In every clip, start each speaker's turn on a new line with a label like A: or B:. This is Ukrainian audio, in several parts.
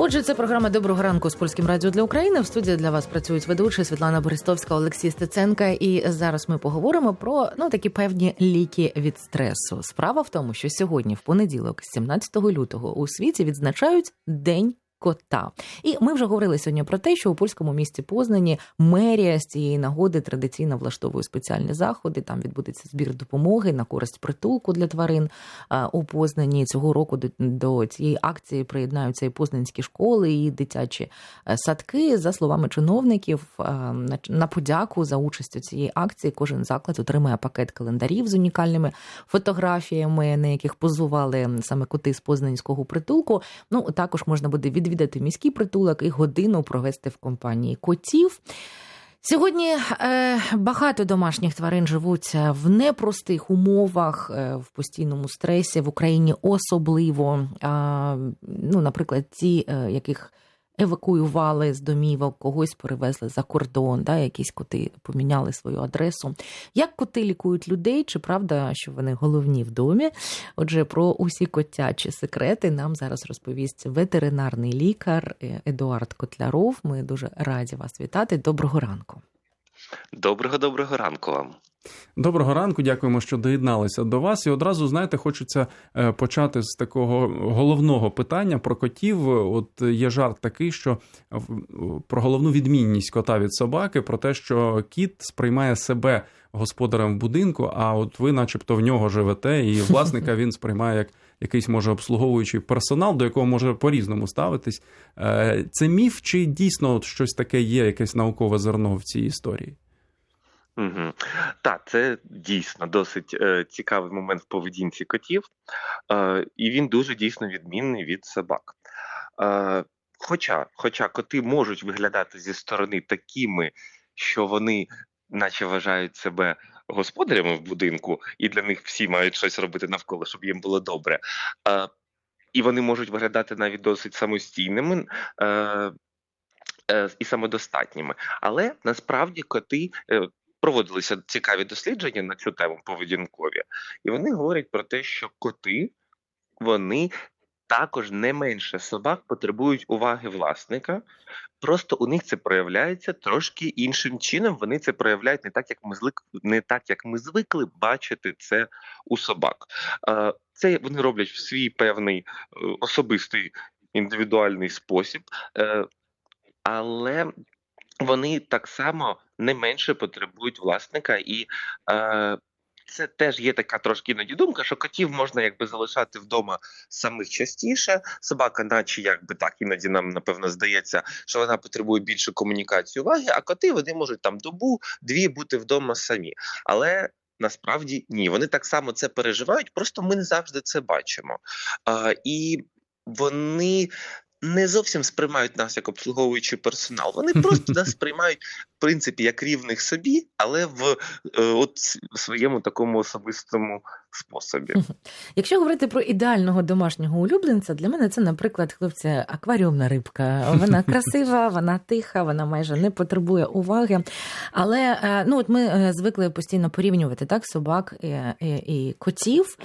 A: Отже, це програма Доброго ранку з польським радіо для України. В студії для вас працюють ведучі Світлана Борестовська, Олексій Стеценка. І зараз ми поговоримо про ну такі певні ліки від стресу. Справа в тому, що сьогодні, в понеділок, 17 лютого, у світі відзначають день. Кота, і ми вже говорили сьогодні про те, що у польському місті Познані мерія з цієї нагоди традиційно влаштовує спеціальні заходи. Там відбудеться збір допомоги на користь притулку для тварин у Познані. Цього року до, до цієї акції приєднаються і познанські школи, і дитячі е, садки. За словами чиновників, на, на подяку за участь у цій акції. Кожен заклад отримає пакет календарів з унікальними фотографіями, на яких позували саме коти з познанського притулку. Ну також можна буде відвідати міський притулок і годину провести в компанії котів. Сьогодні е, багато домашніх тварин живуть в непростих умовах, е, в постійному стресі в Україні особливо. Ну, наприклад, ті, е, яких евакуювали з домівок, когось перевезли за кордон, да, якісь коти поміняли свою адресу. Як коти лікують людей? Чи правда, що вони головні в домі? Отже, про усі котячі секрети нам зараз розповість ветеринарний лікар е, Едуард Котляров. Ми дуже раді вас вітати. Доброго ранку.
B: Доброго доброго ранку вам.
C: Доброго ранку, дякуємо, що доєдналися до вас. І одразу знаєте, хочеться е, почати з такого головного питання про котів. От є жарт такий, що про головну відмінність кота від собаки, про те, що кіт сприймає себе господарем в будинку, а от ви, начебто, в нього живете, і власника він сприймає як якийсь може обслуговуючий персонал, до якого може по-різному ставитись. Е, це міф, чи дійсно от щось таке є, якесь наукове зерно в цій історії?
B: Угу. Так, це дійсно досить е, цікавий момент в поведінці котів, е, і він дуже дійсно відмінний від собак. Е, Хоча хоча коти можуть виглядати зі сторони такими, що вони, наче вважають себе господарями в будинку, і для них всі мають щось робити навколо, щоб їм було добре. Е, і вони можуть виглядати навіть досить самостійними. Е, і самодостатніми, але насправді коти е, проводилися цікаві дослідження на цю тему поведінкові, і вони говорять про те, що коти вони також не менше собак потребують уваги власника. Просто у них це проявляється трошки іншим чином. Вони це проявляють не так, як ми звик, не так, як ми звикли бачити це у собак. Це вони роблять в свій певний е, особистий індивідуальний спосіб, е, але вони так само не менше потребують власника, і е, це теж є така трошки іноді думка, що котів можна якби залишати вдома самих частіше. Собака, наче якби так, іноді нам напевно здається, що вона потребує більше комунікації уваги, а коти вони можуть там добу, дві бути вдома самі. Але насправді ні, вони так само це переживають, просто ми не завжди це бачимо. Е, і вони не зовсім сприймають нас як обслуговуючий персонал. Вони просто нас сприймають принципі як рівних собі, але в е, от своєму такому особистому способі.
A: Якщо говорити про ідеального домашнього улюбленця, для мене це, наприклад, хлопці, акваріумна рибка. Вона красива, вона тиха, вона майже не потребує уваги. Але е, ну от ми е, звикли постійно порівнювати так собак і, і, і котів.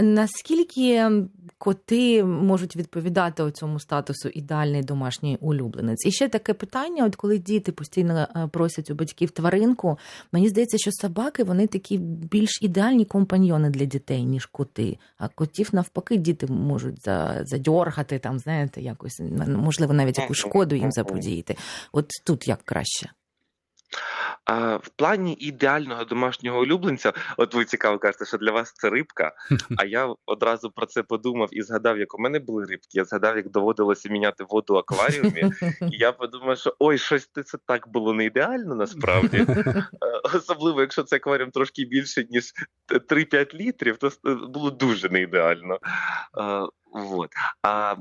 A: Наскільки коти можуть відповідати цьому статусу ідеальний домашній улюбленець? І ще таке питання: от коли діти постійно просять у батьків тваринку, мені здається, що собаки вони такі більш ідеальні компаньйони для дітей, ніж коти. А котів навпаки діти можуть задьоргати, там, знаєте, якось можливо навіть якусь шкоду їм заподіяти. От тут як краще.
B: А в плані ідеального домашнього улюбленця, от ви цікаво кажете, що для вас це рибка. А я одразу про це подумав і згадав, як у мене були рибки. Я згадав, як доводилося міняти воду в акваріумі. І я подумав, що ой, щось це так було не ідеально насправді. Е, особливо, якщо це акваріум трошки більше, ніж 3-5 літрів, то було дуже не ідеально. Е, вот. А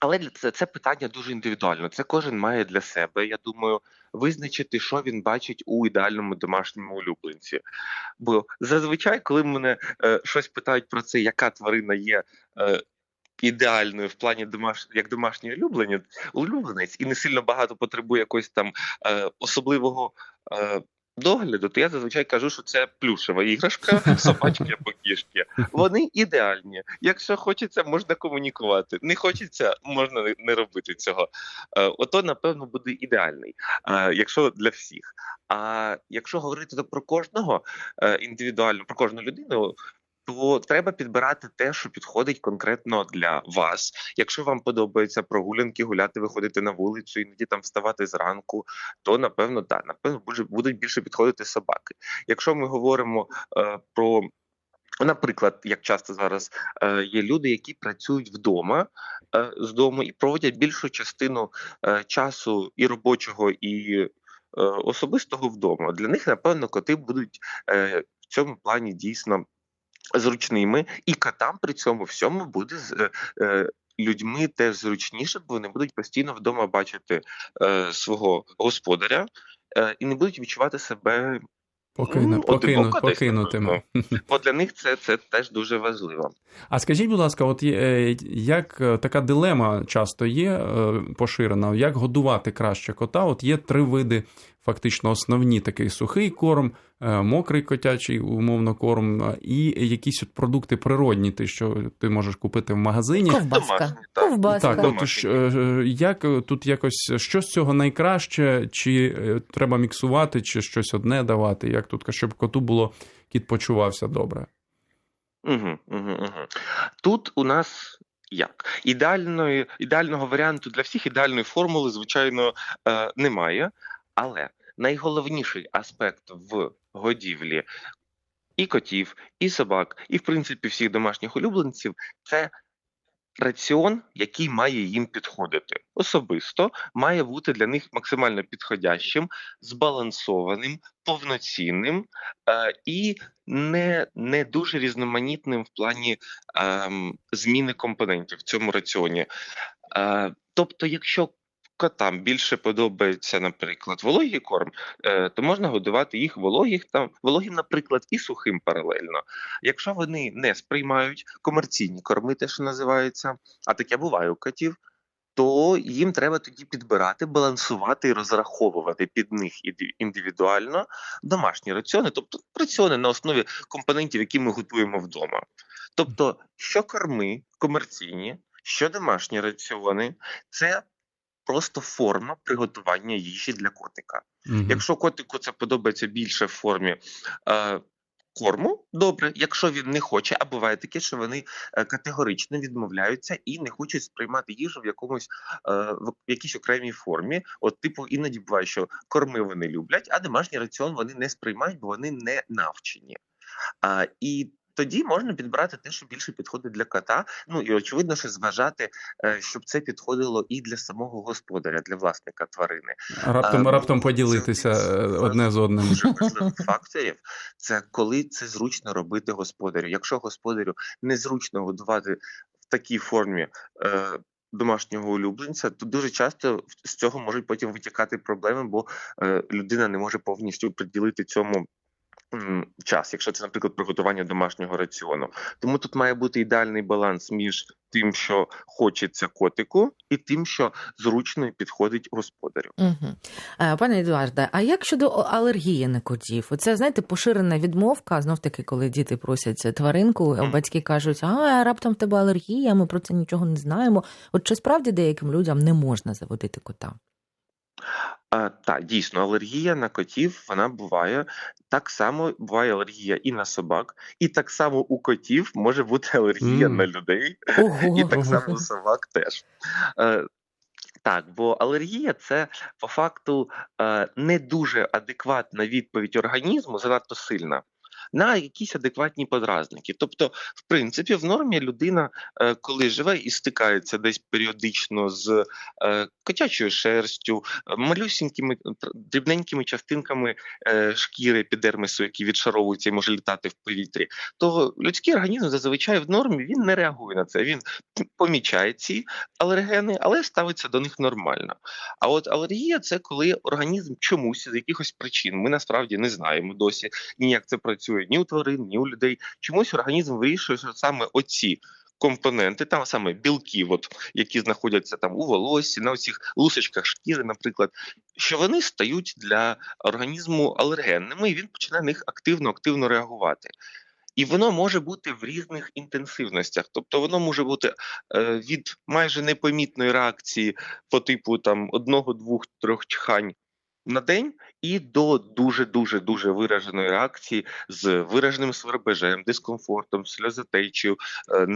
B: але це це питання дуже індивідуально. Це кожен має для себе. Я думаю, визначити, що він бачить у ідеальному домашньому улюбленці. Бо зазвичай, коли мене е, щось питають про це, яка тварина є. Е, Ідеальною в плані домаш... як домашній улюбленець, улюбленець і не сильно багато потребує якогось там е, особливого е, догляду, то я зазвичай кажу, що це плюшева іграшка, собачки або кішки. Вони ідеальні. Якщо хочеться, можна комунікувати. Не хочеться, можна не- робити цього. Е, Ото, напевно, буде ідеальний, е, якщо для всіх. А якщо говорити про кожного е, індивідуально, про кожну людину. То треба підбирати те, що підходить конкретно для вас. Якщо вам подобаються прогулянки, гуляти, виходити на вулицю, іноді там вставати зранку, то напевно так, напевно, будуть більше підходити собаки. Якщо ми говоримо е, про, наприклад, як часто зараз е, є люди, які працюють вдома е, з дому і проводять більшу частину е, часу і робочого, і особистого вдома. Для них, напевно, коти будуть в цьому плані дійсно зручними, і котам при цьому всьому буде з е, е, людьми теж зручніше, бо вони будуть постійно вдома бачити е, свого господаря е, і не будуть відчувати себе.
C: Покину,
B: Ну,
C: покину, покинутими.
B: Бо для них це, це теж дуже важливо.
C: А скажіть, будь ласка, от е, як е, така дилема часто є поширена, як годувати краще кота? От є три види, фактично основні: такий сухий корм, мокрий котячий, умовно корм, е, і якісь от продукти природні, ти що ти можеш купити в магазині.
A: Ковбаска. Ковбаска.
C: Так, от е, як е, тут якось що з цього найкраще, чи е, треба міксувати, чи щось одне давати? Як тут щоб коту було кіт почувався добре?
B: Угу, угу, угу. Тут у нас як? Ідеальної, ідеального варіанту для всіх, ідеальної формули, звичайно, е, немає. Але найголовніший аспект в годівлі і котів, і собак, і, в принципі, всіх домашніх улюбленців це раціон, який має їм підходити. Особисто має бути для них максимально підходящим, збалансованим, повноцінним е, і не, не дуже різноманітним в плані ем, зміни компонентів в цьому раціоні. Е, тобто, якщо котам більше подобається, наприклад, вологий корм, е, то можна годувати їх вологих там вологим, наприклад, і сухим паралельно. Якщо вони не сприймають комерційні корми, те, що називається, а таке буває у котів. То їм треба тоді підбирати, балансувати і розраховувати під них індивідуально домашні раціони, тобто раціони на основі компонентів, які ми готуємо вдома. Тобто, що корми комерційні, що домашні раціони, це просто форма приготування їжі для котика.
C: Мгм.
B: Якщо котику це подобається більше в формі е, корму, добре. Якщо він не хоче, а буває таке, що вони е, категорично відмовляються і не хочуть сприймати їжу в якомусь е, в якійсь окремій формі. От, типу, іноді буває, що корми вони люблять, а домашній раціон вони не сприймають, бо вони не навчені. А, і тоді можна підбирати те, що більше підходить для кота. Ну і очевидно, що зважати, е, щоб це підходило і для самого господаря, для власника тварини.
C: Раптом,
B: А,
C: раптом поділитися е, одне з одним.
B: Дуже важливих факторів це коли це зручно робити господарю. Якщо господарю незручно годувати в такій формі. Е, Домашнього улюбленця, то дуже часто з цього можуть потім витікати проблеми, бо е, людина не може повністю приділити цьому час, якщо це, наприклад, приготування домашнього раціону. Тому тут має бути ідеальний баланс між тим, що хочеться котику, і тим, що зручно підходить господарю.
A: Угу. Пане Едуарде, а як щодо алергії на котів? Оце знаєте, поширена відмовка. Знов таки, коли діти просять тваринку, а батьки кажуть, а раптом в тебе алергія, ми про це нічого не знаємо. От чи справді деяким людям не можна заводити кота?
B: А, так, дійсно, алергія на котів вона буває. Так само буває алергія і на собак, і так само у котів може бути алергія
C: mm.
B: на людей,
A: Ого.
B: і так само у собак теж. Е, так, бо алергія це по факту е, не дуже адекватна відповідь організму, занадто сильна. На якісь адекватні подразники. Тобто, в принципі, в нормі людина, е, коли живе і стикається десь періодично з е, котячою шерстю, е, малюсінькими дрібненькими частинками шкіри епідермису, які відшаровуються і може літати в повітрі, то людський організм зазвичай в нормі він не реагує на це. Він помічає ці алергени, але ставиться до них нормально. А от алергія це коли організм чомусь з якихось причин, ми насправді не знаємо досі ні як це працює ні у тварин, ні у людей. Чомусь організм вирішує, що саме оці компоненти, там саме білки, от, які знаходяться там у волоссі, на усіх лусочках шкіри, наприклад, що вони стають для організму алергенними, і він починає на них активно активно реагувати. І воно може бути в різних інтенсивностях, тобто воно може бути е, від майже непомітної реакції по типу там одного, двох, трьох чхань на день, і до дуже дуже дуже вираженої реакції з вираженим свербежем, дискомфортом, сльозотечею, е,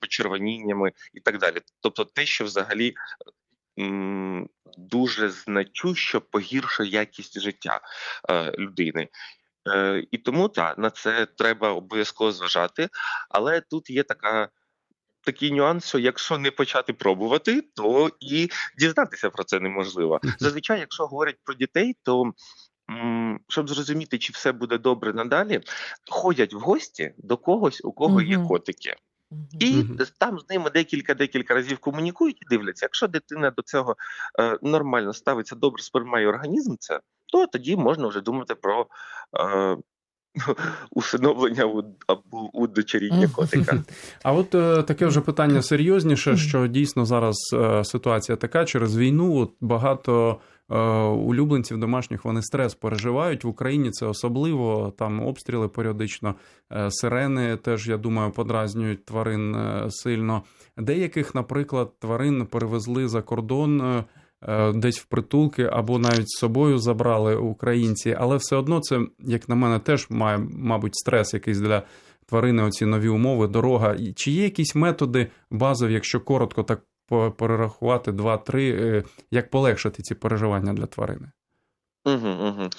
B: почервоніннями і так далі. Тобто, те, що взагалі. Дуже значущо погіршує якість життя е, людини. Е, і тому так, на це треба обов'язково зважати. Але тут є така. Такий нюанс, що якщо не почати пробувати, то і дізнатися про це неможливо. Зазвичай, якщо говорять про дітей, то щоб зрозуміти, чи все буде добре надалі, ходять в гості до когось, у кого є котики. І
C: Мгм.
B: там з ними декілька декілька разів комунікують і дивляться. Якщо дитина до цього е, нормально ставиться, добре сприймає організм це, то тоді можна вже думати про е, усиновлення у, або удочеріння котика.
C: А от е, таке вже питання серйозніше, що дійсно зараз е, ситуація така через війну. От багато е, улюбленців домашніх вони стрес переживають в Україні. Це особливо там обстріли періодично, е, сирени теж я думаю подразнюють тварин е, сильно. Деяких, наприклад, тварин перевезли за кордон. Е, Десь в притулки або навіть з собою забрали українці, але все одно це, як на мене, теж має, мабуть, стрес якийсь для тварини, оці нові умови, дорога. Чи є якісь методи базові, якщо коротко так перерахувати два-три, е, як полегшити ці переживання для тварини?
B: Угу, угу.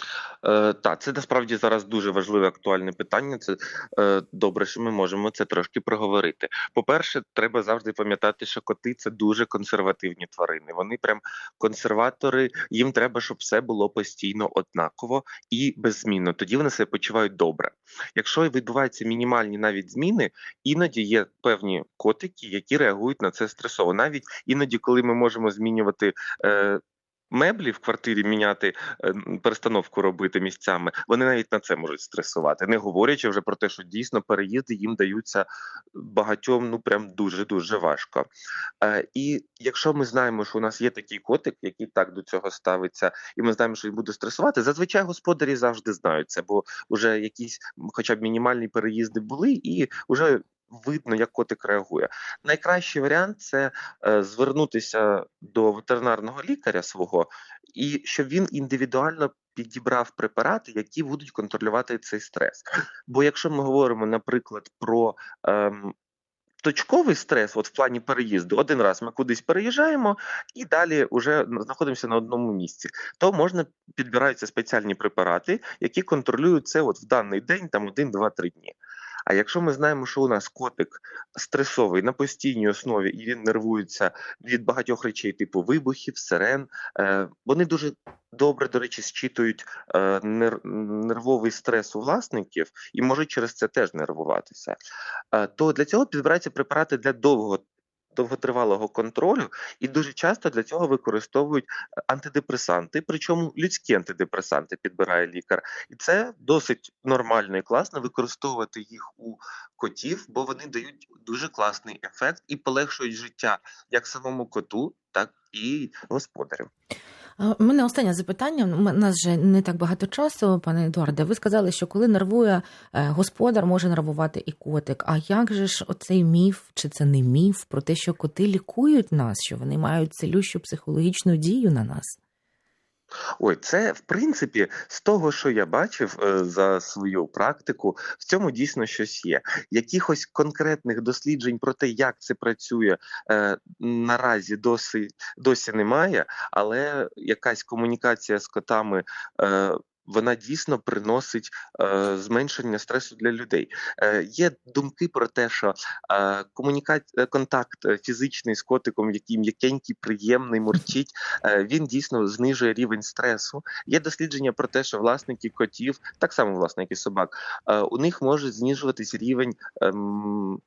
B: Е, так, це насправді зараз дуже важливе актуальне питання. Це е, добре, що ми можемо це трошки проговорити. По-перше, треба завжди пам'ятати, що коти це дуже консервативні тварини. Вони прям консерватори. Їм треба, щоб все було постійно однаково і беззмінно. Тоді вони себе почувають добре. Якщо відбуваються мінімальні навіть зміни, іноді є певні котики, які реагують на це стресово. Навіть іноді, коли ми можемо змінювати. Е, Меблі в квартирі міняти, е, перестановку робити місцями, вони навіть на це можуть стресувати, не говорячи вже про те, що дійсно переїзди їм даються багатьом, ну прям дуже дуже важко. Е, І якщо ми знаємо, що у нас є такий котик, який так до цього ставиться, і ми знаємо, що він буде стресувати, зазвичай господарі завжди знають це, бо вже якісь, хоча б мінімальні переїзди були, і вже видно, як котик реагує. Найкращий варіант це е, звернутися до ветеринарного лікаря свого, і щоб він індивідуально підібрав препарати, які будуть контролювати цей стрес. Бо якщо ми говоримо, наприклад, про ем, точковий стрес, от в плані переїзду, один раз ми кудись переїжджаємо і далі вже знаходимося на одному місці, то можна підбираються спеціальні препарати, які контролюють це от в даний день, там один, два, три дні. А якщо ми знаємо, що у нас котик стресовий на постійній основі і він нервується від багатьох речей, типу вибухів, сирен, е, вони дуже добре, до речі, зчитують е, нер- нервовий стрес у власників і можуть через це теж нервуватися. Е, то для цього підбираються препарати для довго. Довготривалого контролю, і дуже часто для цього використовують антидепресанти, причому людські антидепресанти підбирає лікар, і це досить нормально і класно використовувати їх у котів, бо вони дають дуже класний ефект і полегшують життя як самому коту, так і господарю.
A: У мене останнє запитання. У нас вже не так багато часу, пане Едуарде. Ви сказали, що коли нервує е, господар, може нервувати і котик. А як же ж оцей міф, чи це не міф, про те, що коти лікують нас, що вони мають цілющу психологічну дію на нас?
B: Ой, це в принципі з того, що я бачив е, за свою практику, в цьому дійсно щось є. Якихось конкретних досліджень про те, як це працює е, наразі досі, досі немає, але якась комунікація з котами. Вона дійсно приносить е, зменшення стресу для людей. Е, є думки про те, що е, комуніка... е, контакт е, фізичний з котиком, який м'якенький, приємний, мурчить, е, він дійсно знижує рівень стресу. Є дослідження про те, що власники котів, так само власники собак, е, у них може знижуватись рівень ем,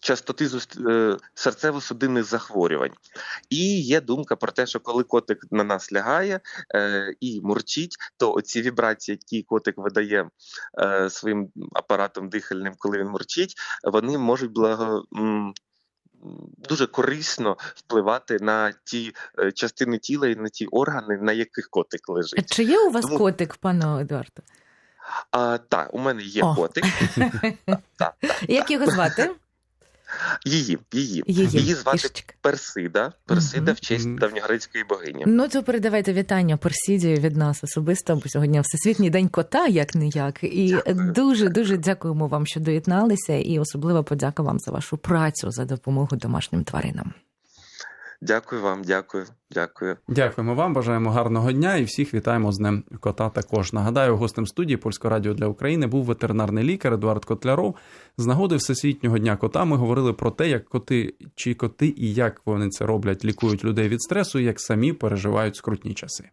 B: частоти е, серцево-судинних захворювань. І є думка про те, що коли котик на нас лягає е, і мурчить, то оці вібрації, які котик видає е, своїм апаратом дихальним, коли він мурчить, вони можуть благо. Дуже корисно впливати на ті е, частини тіла і на ті органи, на яких котик лежить.
A: Чи є у вас
B: Тому-
A: котик, пане Едуарду?
B: А, так, у мене є
A: О.
B: котик.
A: Як його звати?
B: Її, її.
A: Її.
B: Її звати
A: Кішечка.
B: Персида. Персида
A: Мгм.
B: в честь давньогрецької богині.
A: Ну, то передавайте вітання Персіді від нас особисто, бо сьогодні Всесвітній день кота, як не як. І
B: Дякую.
A: дуже дуже дякуємо вам, що доєдналися, і особливо подяка вам за вашу працю за допомогу домашнім тваринам.
B: Дякую вам, дякую, дякую.
C: Дякуємо вам, бажаємо гарного дня і всіх вітаємо з ним кота також. Нагадаю, гостем студії Польського радіо для України був ветеринарний лікар Едуард Котляров. З нагоди Всесвітнього дня кота ми говорили про те, як коти чи коти і як вони це роблять, лікують людей від стресу, як самі переживають скрутні часи.